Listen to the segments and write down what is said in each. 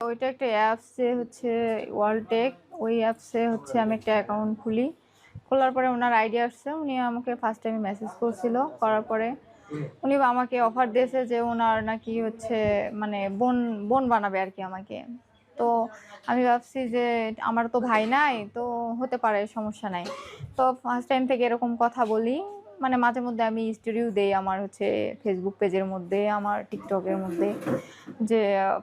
ওইটা একটা অ্যাপসে হচ্ছে ওয়ালটেক ওই অ্যাপসে হচ্ছে আমি একটা অ্যাকাউন্ট খুলি। খোলার পরে ওনার আইডিয়া আসছে, উনি আমাকে ফার্স্ট টাইমে মেসেজ করছিল, করার পরে উনি আমাকে অফার দিয়েছে যে ওনার নাকি হচ্ছে মানে বোন বোন বানাবে আর কি আমাকে। তো আমি ভাবছি যে আমার তো ভাই নাই, তো হতে পারে সমস্যা নাই। তো ফার্স্ট টাইম থেকে এরকম কথা বলি মানে মাঝে মধ্যে আমি স্টোরিও দেই আমার হচ্ছে ফেসবুক পেজের মধ্যে, আমার টিকটকের মধ্যে, যে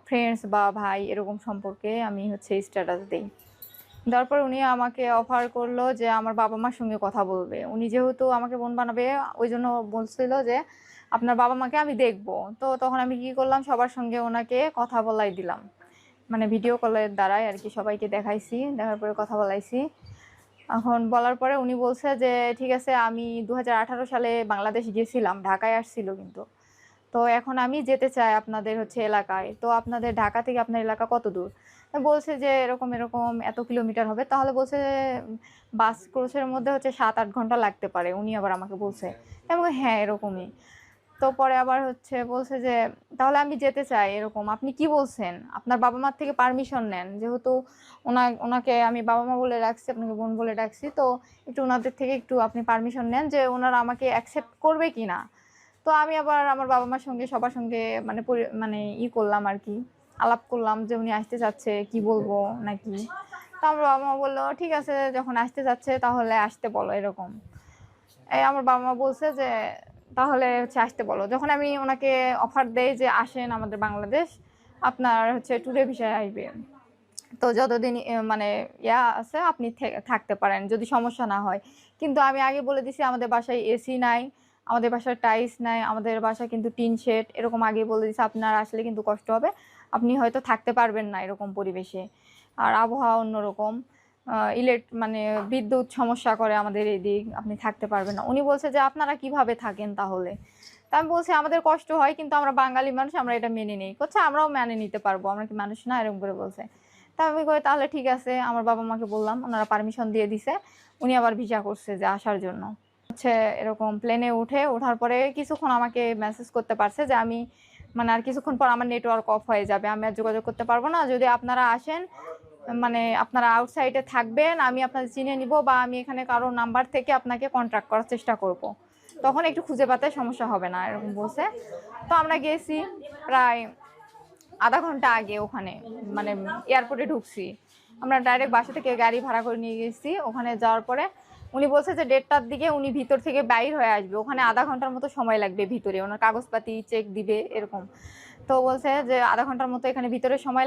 ফ্রেন্ডস বা ভাই এরকম সম্পর্কে আমি হচ্ছে স্ট্যাটাস দিই। তারপর উনি আমাকে অফার করল যে, আমার বাবা মার সঙ্গে কথা বলবে। উনি যেহেতু আমাকে বোন বানাবে, ওই জন্য বলছিল যে, আপনার বাবা মাকে আমি দেখব। তো তখন আমি কি করলাম, সবার সঙ্গে ওনাকে কথা বলাই দিলাম। মানে ভিডিও কলের দ্বারাই আর কি সবাইকে দেখাইছি, দেখার পরে কথা বলাইছি। এখন বলার পরে উনি বলছে যে, ঠিক আছে, আমি দু হাজার আঠারো সালে বাংলাদেশ গিয়েছিলাম ঢাকায় আসছিল কিন্তু। তো এখন আমি যেতে চাই আপনাদের হচ্ছে এলাকায়। তো আপনাদের ঢাকা থেকে আপনার এলাকা কত দূর? বলছে যে, এরকম এরকম, এত কিলোমিটার হবে। তাহলে বলছে বাস ক্রোসের মধ্যে হচ্ছে সাত, আট ঘণ্টা লাগতে পারে। উনি আবার আমাকে বলছে। এবং হ্যাঁ এরকমই। তো পরে আবার হচ্ছে বলছে যে, তাহলে আমি যেতে চাই, এরকম। আপনি কি বলছেন? আপনার বাবা মার থেকে পারমিশন নেন। যেহেতু ওনা, ওনাকে আমি বাবা মা বলে রাখছি আপনাকে বোন বলে রাখছি তো একটু ওনাদের থেকে একটু আপনি পারমিশন নেন যে ওনারা আমাকে অ্যাকসেপ্ট করবে কি না। তো আমি আবার আমার বাবা মার সঙ্গে, সবার সঙ্গে মানে মানে ই করলাম আর কি। আলাপ করলাম যে উনি আসতে চাচ্ছে, কি বলব নাকি? তো আমার বাবা মা বলল, ঠিক আছে, যখন আসতে যাচ্ছে তাহলে আসতে বলো, এরকম। এই আমার বাবা মা বলছে যে তাহলে হচ্ছে আসতে বলো। যখন আমি ওনাকে অফার দেই যে আসেন আমাদের বাংলাদেশ, আপনার হচ্ছে ট্যুরে ভিসায় আসবে তো যতদিন মানে ইয়া আছে, আপনি থাকতে পারেন যদি সমস্যা না হয়। কিন্তু আমি আগে বলে দিছি, আমাদের বাসায় এসি নাই, আমাদের বাসায় টাইলস নাই, আমাদের বাসায় কিন্তু টিন শেড এরকম আগে বলে দিছি, আপনার আসলে কিন্তু কষ্ট হবে। আপনি হয়তো থাকতে পারবেন না এরকম পরিবেশে। আর আবহাওয়া অন্যরকম। ইলেক মানে বিদ্যুৎ সমস্যা করে আমাদের এই দিক আপনি থাকতে পারবেন না। উনি বলছে যে, আপনারা কীভাবে থাকেন তাহলে? তা আমি বলছি, আমাদের কষ্ট হয়, কিন্তু আমরা বাঙালি মানুষ, আমরা এটা মেনে নিই। করছে আমরাও মেনে নিতে পারব। আমরা কি মানুষ না, এরকম করে বলছে। তা আমি কই, তাহলে ঠিক আছে, আমার বাবা মাকে বললাম, ওনারা পারমিশন দিয়ে দিছে, উনি আবার ভিসা করছে যে আসার জন্য। হচ্ছে, এরকম প্লেনে উঠে, ওঠার পরে কিছুক্ষণ আমাকে মেসেজ করতে পারছে যে, আমি মানে আর কিছুক্ষণ পর আমার নেটওয়ার্ক অফ হয়ে যাবে, আমি আর যোগাযোগ করতে পারব না। যদি আপনারা আসেন মানে আপনারা আউটসাইডে থাকবেন, আমি আপনাদের চিনে নিব বা আমি এখানে কারও নাম্বার থেকে আপনাকে কন্ট্যাক্ট করার চেষ্টা করব। তখন একটু খুঁজে পাতে সমস্যা হবে না, এরকম বলছে। তো আমরা গেছি প্রায় আধা ঘণ্টা আগে ওখানে মানে এয়ারপোর্টে ঢুকছি। আমরা ডাইরেক্ট বাসা থেকে গাড়ি ভাড়া করে নিয়ে গেছি। ওখানে যাওয়ার পরে উনি বলছে যে দেড়টার দিকে উনি ভিতর থেকে বাইর হয়ে আসবে। ওখানে আধা ঘণ্টার মতো সময় লাগবে ভিতরে, ওনার কাগজপাতি চেক দিবে, এরকম। তো বলছে যে আধা ঘণ্টার মতো এখানে ভিতরে সময়